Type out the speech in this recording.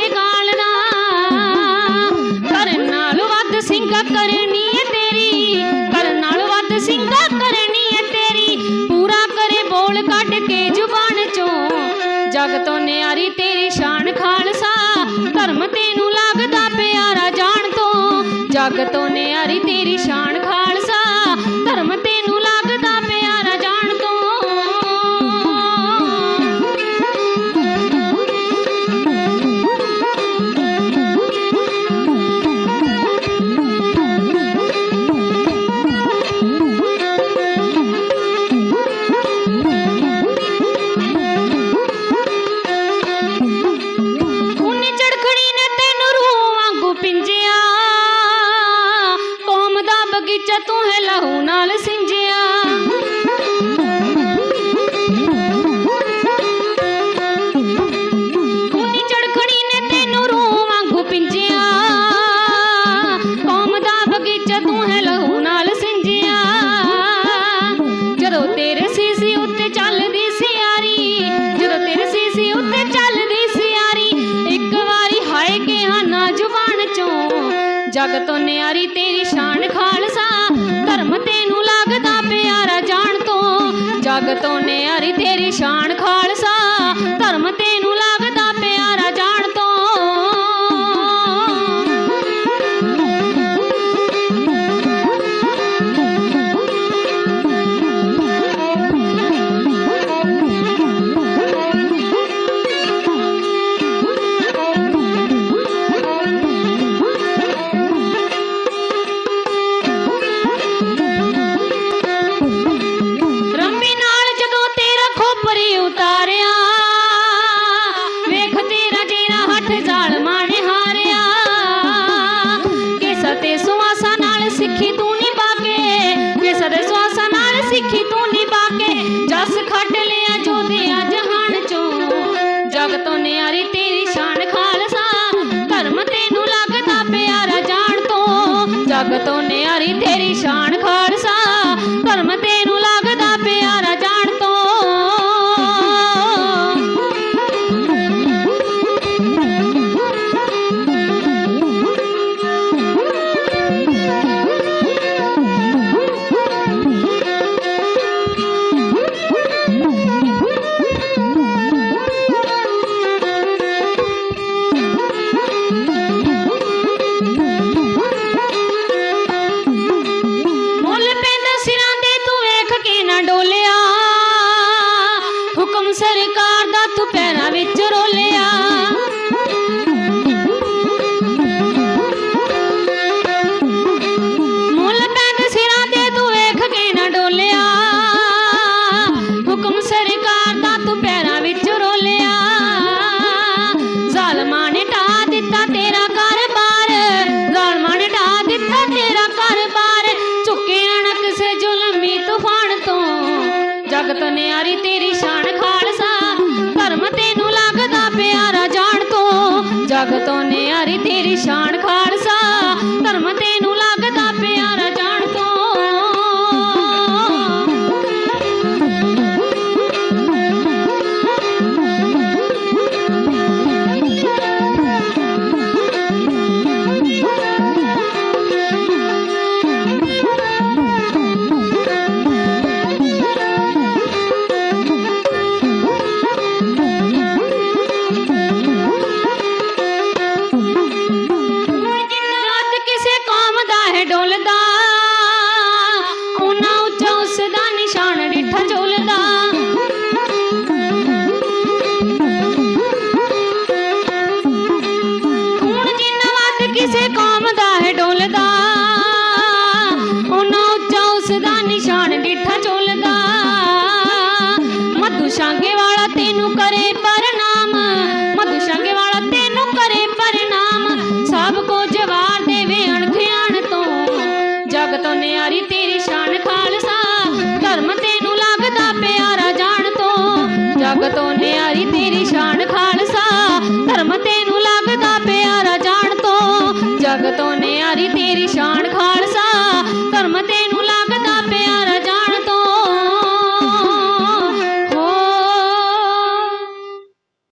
ਕੇ ਗਾਲਣਾ ਕਰਨ ਨਾਲ ਵੱਧ ਸਿੰਘਾ ਕਰਨੀ ਏ ਤੇਰੀ। ਪੂਰਾ ਕਰੇ ਬੋਲ ਕੱਢ ਕੇ ਜ਼ੁਬਾਨ ਚੋਂ। ਜਗ ਤੋਂ ਨਿਆਰੀ ਤੇਰੀ ਸ਼ਾਨ ਖਾਲਸਾ। ਧਰਮ ਤੈਨੂੰ ਲੱਗਦਾ ਪਿਆਰਾ ਜਾਣ ਤੋਂ। ਜਗ ਤੋਂ ਨਿਆਰੀ ਤੇਰੀ ਸ਼ਾਨ ਬਗੀਚਾ ਤੂੰ ਹੈ ਲਹੂ ਨਾਲ ਸਿੰਜਿਆ। ਉਹਨੇ ਚੜਖੜੀ ਨੇ ਤੈਨੂੰ ਰੂਹ ਵਾਂਗੂ ਪਿੰਜਿਆ। ਕੌਮ ਦਾ ਬਗੀਚਾ ਤੂੰ ਹੈ ਲਹੂ ਨਾਲ ਸਿੰਜਿਆ। ਜਦੋਂ ਤੇਰੇ ਸੀਸੀ ਉੱਤੇ ਚੱਲਦੀ ਸਿਆਰੀ, ਜਦੋਂ ਤੇਰੇ ਸੀਸੀ ਉੱਤੇ ਚੱਲਦੀ ਸਿਆਰੀ, ਇੱਕ ਵਾਰੀ ਹਾਏ ਕੇ ਨਾ ਜ਼ੁਬਾਨ ਚੋਂ, ਜਗ ਤੋਂ ਨਿਆਰੀ ਤੇਰੀ ਤੋਂ ਨਿਆਰੀ ਤੇਰੀ ਕੇ ਜਸ ਖੱਟ ਲਿਆ ਜੋਧਿਆ ਜਹਾਨ ਚੋਂ। ਜਗ ਤੋਂ ਨਿਆਰੀ ਤੇਰੀ ਸ਼ਾਨ ਖਾਲਸਾ। ਧਰਮ ਤੈਨੂੰ ਲੱਗਦਾ ਪਿਆਰਾ ਜਾਣ ਤੋਂ। ਜਗ ਤੋਂ ਨਿਆਰੀ ਤੇਰੀ ਸ਼ਾਨ ਖਾਲਸਾ। ਧਰਮ ਤੈਨੂੰ ਲੱਗਦਾ ਪਿਆਰਾ ਪੈਰਾਂ ਵਿੱਚ ਰੋਲਿਆ। ਮੁੱਲ ਪੈਂਦਾ ਸਿਰਾਂ ਦੇ ਤੂੰ ਵੇਖ ਕੇ ਨਾ ਡੋਲਿਆ। ਹੁਕਮ ਸਰਕਾਰ ਦਾ ਤੂੰ ਪੈਰਾਂ ਵਿੱਚ ਰੋਲਿਆ। ਜ਼ਾਲਮਾਂ ਨੇ ਢਾ ਦਿੱਤਾ ਤੇਰਾ ਘਰ-ਬਾਰ ਜ਼ਾਲਮਾਂ ਨੇ ਢਾ ਦਿੱਤਾ ਤੇਰਾ ਘਰ-ਬਾਰ ਝੁਕਿਆ ਨਾ ਕਿਸੇ ਜ਼ੁਲਮੀ ਤੂਫਾਨ ਤੋਂ। ਜਗਤ ਨਿਆਰੀ ਤੇਰੀ ਸ਼ਾਨ ਤੋਂ ਆਰੀ ਤੇਰੀ ਸ਼ਾਨ ਖਾਲਸਾ ਧਰਮ ਤੇ